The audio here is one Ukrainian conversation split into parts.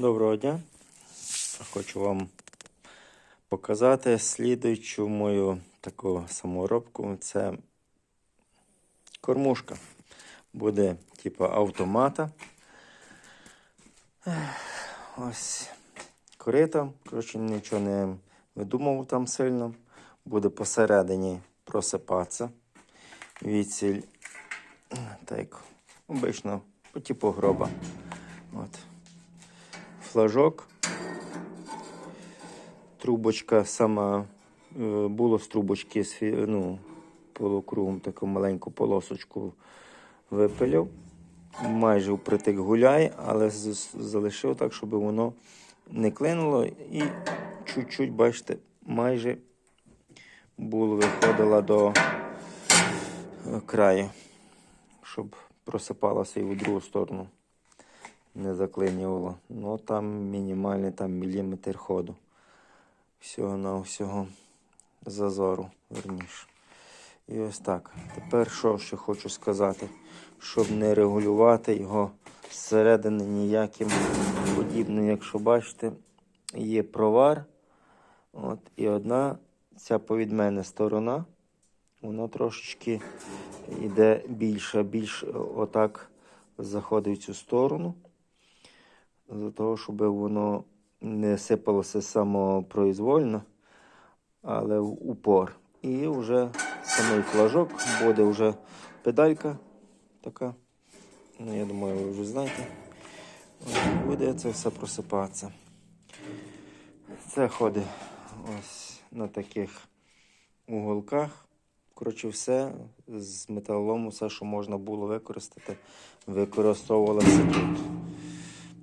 Доброго дня. Хочу вам показати слідуючу мою таку саморобку. Це кормушка. Буде типу автомата. Ось корита. Коротше, нічого не видумав там сильно. Буде посередині просипатися. Відсіль, так обично, по типу гроба. От флажок. Трубочка сама е, було з трубочки ну, полукругом таку маленьку полосочку випилив. Майже впритик гуляє, але залишив так, щоб воно не клинуло і чуть-чуть, бачите, майже було виходило до е, краю, щоб просипалося і в другу сторону не заклинювало. Ну там мінімальний там міліметр ходу. Всього на всього зазору, верніше. І ось так. Тепер що ще хочу сказати, щоб не регулювати його зсередини ніяким подібним, якщо бачите, є провар. От, і одна ця повід мене сторона, вона трошечки йде більше, більш отак заходить в цю сторону для того, щоб воно не сипалося самопроізвольно, але в упор. І вже самий флажок буде вже педалька така. Ну, я думаю, ви вже знаєте. Буде це все просипатися. Це ходить ось на таких уголках. Коротше, все з металолому, все, що можна було використати, використовувалося тут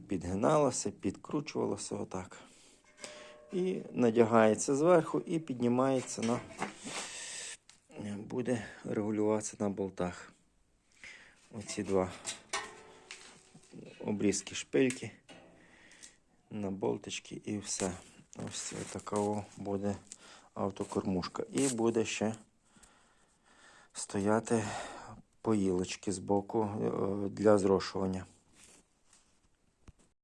підгиналося, підкручувалося отак. І надягається зверху і піднімається на буде регулюватися на болтах. Оці два обрізки шпильки на болтички і все. Ось така буде автокормушка. І буде ще стояти поїлочки з боку е, для зрошування.